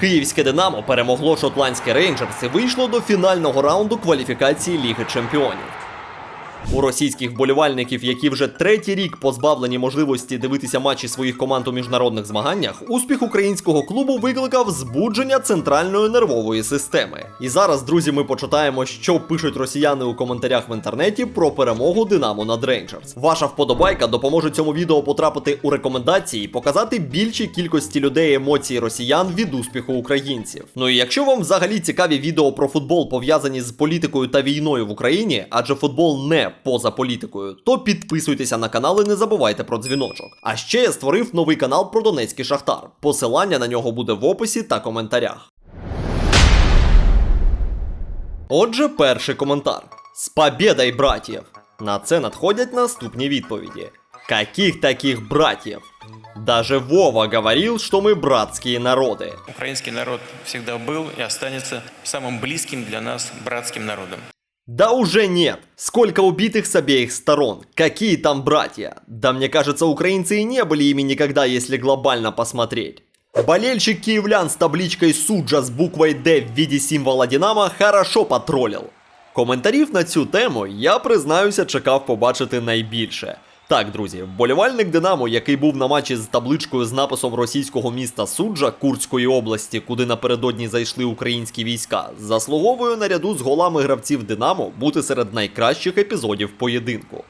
Київське Динамо перемогло шотландське Рейнджерс і вийшло до фінального раунду кваліфікації Ліги Чемпіонів. У російських вболівальників, які вже третій рік позбавлені можливості дивитися матчі своїх команд у міжнародних змаганнях, успіх українського клубу викликав збудження центральної нервової системи. І зараз, друзі, ми почитаємо, що пишуть росіяни у коментарях в інтернеті про перемогу Динамо над Рейнджерс. Ваша вподобайка допоможе цьому відео потрапити у рекомендації і показати більшій кількості людей емоції росіян від успіху українців. Ну і якщо вам взагалі цікаві відео про футбол пов'язані з політикою та війною в Україні, адже футбол не поза політикою, то підписуйтеся на канал і не забувайте про дзвіночок. А ще я створив новий канал про Донецький Шахтар. Посилання на нього буде в описі та коментарях. Отже, перший коментар. З побєдой, братів! На це надходять наступні відповіді. Каких таких братьев? Даже Вова говорил, что мы братские народы. Украинский народ всегда был и останется самым близким для нас братским народом. Да уже нет. Сколько убитых с обеих сторон. Какие там братья? Да мне кажется, украинцы и не были ими никогда, если глобально посмотреть. Болельщик киевлян с табличкой Суджа с буквой Д в виде символа Динамо хорошо потроллил. Коментарів на цю тему я признаюся чекав побачити найбільше. Так, друзі, вболівальник Динамо, який був на матчі з табличкою з написом російського міста Суджа Курської області, куди напередодні зайшли українські війська, заслуговує наряду з голами гравців Динамо бути серед найкращих епізодів поєдинку.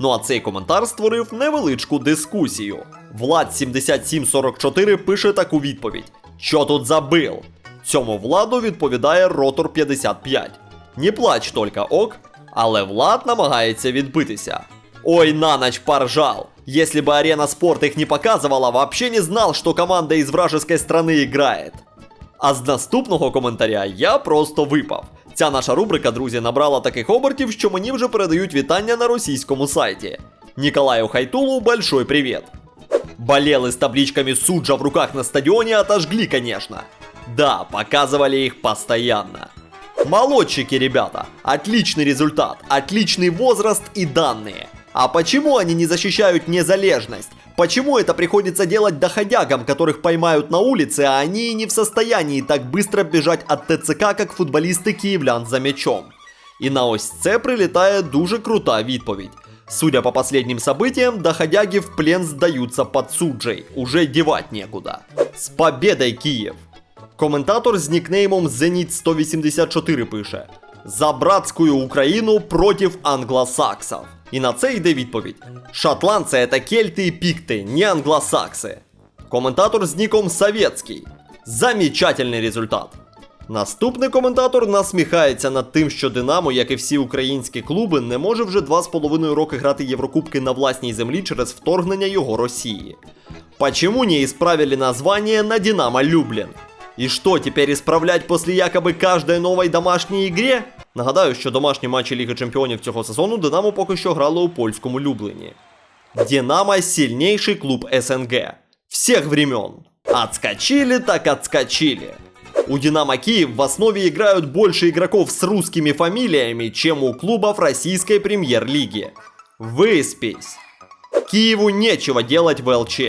Ну а цей коментар створив невеличку дискусію. Влад 7744 пише таку відповідь: Що тут забил? Цьому владу відповідає Ротор 55. Не плач только ок, але Влад намагається відбитися. Ой, на ночь поржал. Если бы арена спорт их не показывала, вообще не знал, что команда из вражеской страны играет. А з наступного коментаря я просто випав. Ця наша рубрика, друзі, набрала таких обертів, що мені вже передають вітання на російському сайті. Ніколаю Хайтулу большой привет. Болелы с табличками Суджа в руках на стадионе отожгли, конечно. Да, показывали их постоянно. Молодчики, ребята. Отличный результат, отличный возраст и данные. А почему они не защищают незалежность? Почему это приходится делать доходягам, которых поймают на улице, а они не в состоянии так быстро бежать от ТЦК, как футболисты киевлян за мячом? І на ось це прилітає дуже крута відповідь. Судя по последним событиям, доходяги в плен сдаются под суджей, уже девать некуда. С победой, Киев! Коментатор з нікнеймом Зеніт184 пише: За братську Україну проти англосаксов. І на це йде відповідь: Шотландці це кельти і пікти, не англосакси. Коментатор з ніком Советський. Замечательний результат. Наступний коментатор насміхається над тим, що Динамо, як і всі українські клуби, не може вже 2,5 роки грати Єврокубки на власній землі через вторгнення його Росії. Почему не исправили название на Динамо Люблин? І що, тепер ісправлять після якоби кожної нової домашній ігрі? Нагадаю, що домашні матчі Ліги Чемпіонів цього сезону Динамо поки що грало у польському Люблині. Динамо сильнейший клуб СНГ. Всех времен. Отскочили так отскочили. У Динамо Киев в основе играют больше игроков с русскими фамилиями, чем у клубов российской премьер-лиги. Выспись. Киеву нечего делать в ЛЧ.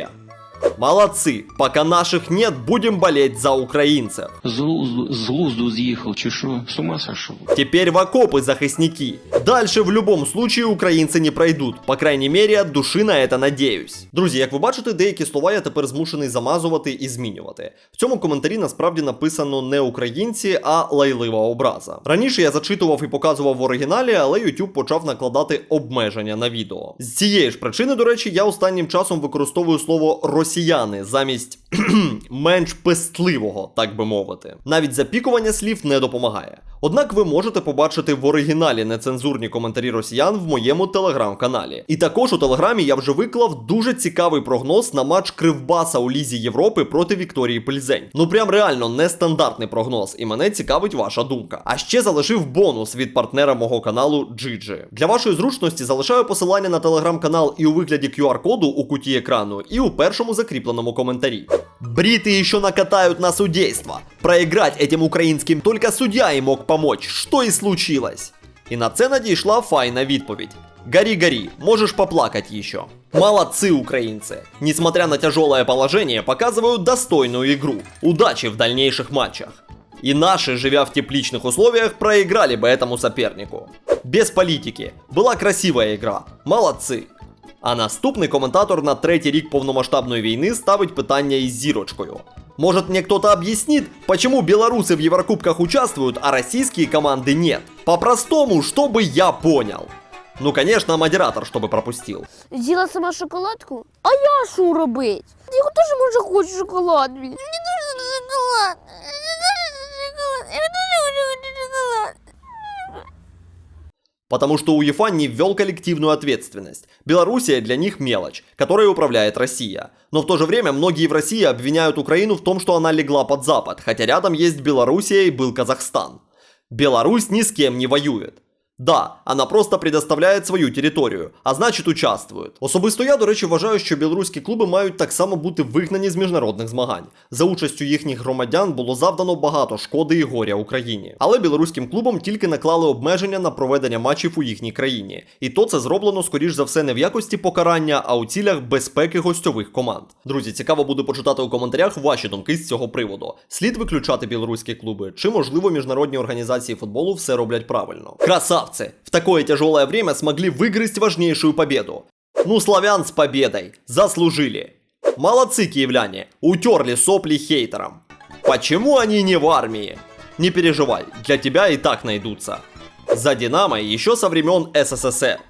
Молодцы, пока наших нет, будем болеть за украинцев. З глузду, з глузду з'їхав, чи що? З ума сошел? Теперь в окопы захисники. Дальше в любом случае українці не пройдут. По крайней мере, от души на это надеюсь. Друзі, як ви бачите, деякі слова я тепер змушений замазувати і змінювати. В цьому коментарі насправді написано не українці, а лайлива образа. Раніше я зачитував і показував в оригіналі, але YouTube почав накладати обмеження на відео. З цієї ж причини, до речі, я останнім часом використовую слово росіяни замість менш пестливого, так би мовити. Навіть запікування слів не допомагає. Однак ви можете побачити в оригіналі нецензурні коментарі росіян в моєму телеграм-каналі. І також у телеграмі я вже виклав дуже цікавий прогноз на матч Кривбаса у Лізі Європи проти Вікторії Пельзень. Ну прям реально нестандартний прогноз, і мене цікавить ваша думка. А ще залишив бонус від партнера мого каналу Джиджи. Для вашої зручності залишаю посилання на телеграм-канал і у вигляді QR-коду у куті екрану, і у першому закріпленому коментарі. Бриты еще накатают на судейство. Проиграть этим украинским только судья им мог помочь, что и случилось. І на це надійшла файна відповідь. Горі, горі, можеш поплакать еще. Молодцы украинцы! Несмотря на тяжелое положение, показывают достойную игру. Удачи в дальнейших матчах. И наши, живя в тепличных условиях, проиграли бы этому сопернику. Без политики. Была красивая игра. Молодці. А наступний коментатор на третій рік повномасштабної війни ставить питання із зірочкою. Может мне кто-то объяснит, почему белорусы в Еврокубках участвуют, а российские команды нет? По-простому, чтобы я понял. Ну, конечно, модератор, чтобы пропустил. З'їла сама шоколадку? А я що робить? Я теж може хочу шоколад. Мені дуже шоколад. Потому что УЕФА не ввел коллективную ответственность. Белоруссия для них мелочь, которой управляет Россия. Но в то же время многие в России обвиняют Украину в том, что она легла под Запад, хотя рядом есть Белоруссия и был Казахстан. Беларусь ни с кем не воюет. Да, вона просто предоставляє свою територію, а значить участвує. Особисто я, до речі, вважаю, що білоруські клуби мають так само бути вигнані з міжнародних змагань. За участю їхніх громадян було завдано багато шкоди і горя Україні. Але білоруським клубам тільки наклали обмеження на проведення матчів у їхній країні. І то це зроблено, скоріш за все, не в якості покарання, а у цілях безпеки гостьових команд. Друзі, цікаво буде почитати у коментарях ваші думки з цього приводу. Слід виключати білоруські клуби, чи можливо міжнародні організації футболу все роблять правильно Красавцы! В такое тяжелое время смогли выиграть важнейшую победу. Ну, славян с победой! Заслужили! Молодцы, киевляне! Утерли сопли хейтерам. Почему они не в армии? Не переживай, для тебя и так найдутся. За Динамо еще со времен СССР.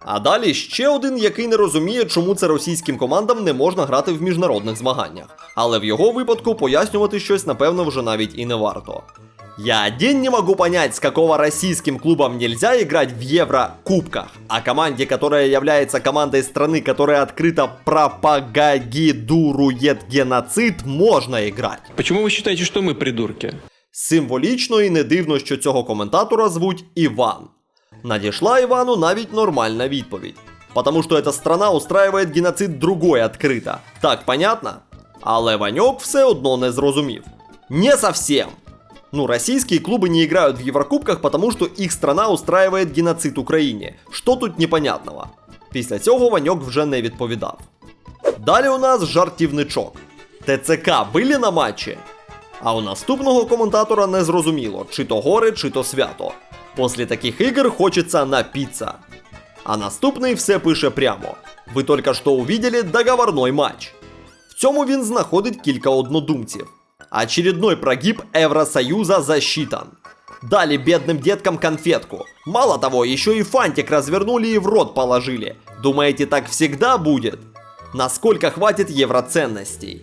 А далі ще один, який не розуміє, чому це російським командам не можна грати в міжнародних змаганнях. Але в його випадку пояснювати щось, напевно, вже навіть і не варто. Я один не могу понять, с какого российским клубам нельзя играть в Еврокубках, а команде, которая является командой страны, которая открыто пропагандирует геноцид, можно играть. Почему вы считаете, что мы придурки? Символічно і не дивно, що цього коментатора звуть Іван. Надійшла Івану навіть нормальна відповідь. Потому что эта страна устраивает геноцид другой открыто. Так понятно? Але Ваньок все одно не зрозумів. Не совсем. Ну, российские клубы не играют в Еврокубках, потому что их страна устраивает геноцид Україні. Що тут непонятного? Після цього Ваньок вже не відповідав. Далі у нас жартівничок. ТЦК били на матчі? А у наступного коментатора не зрозуміло, чи то горе, чи то свято. Після таких ігор хочеться напіться. А наступний все пише прямо. Ви тільки що увидели договорной матч. В цьому він знаходить кілька однодумців. Очередной прогиб Евросоюза засчитан. Дали бедным деткам конфетку. Мало того, еще и фантик развернули и в рот положили. Думаете, так всегда будет? Насколько хватить євроценностей?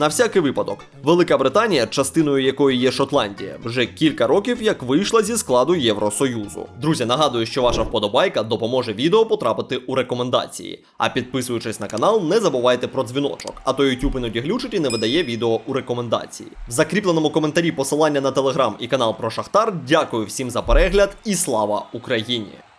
На всякий випадок, Велика Британія, частиною якої є Шотландія, вже кілька років як вийшла зі складу Євросоюзу. Друзі, нагадую, що ваша вподобайка допоможе відео потрапити у рекомендації. А підписуючись на канал, не забувайте про дзвіночок, а то YouTube іноді глючить і не видає відео у рекомендації. В закріпленому коментарі посилання на телеграм і канал про Шахтар. Дякую всім за перегляд і слава Україні!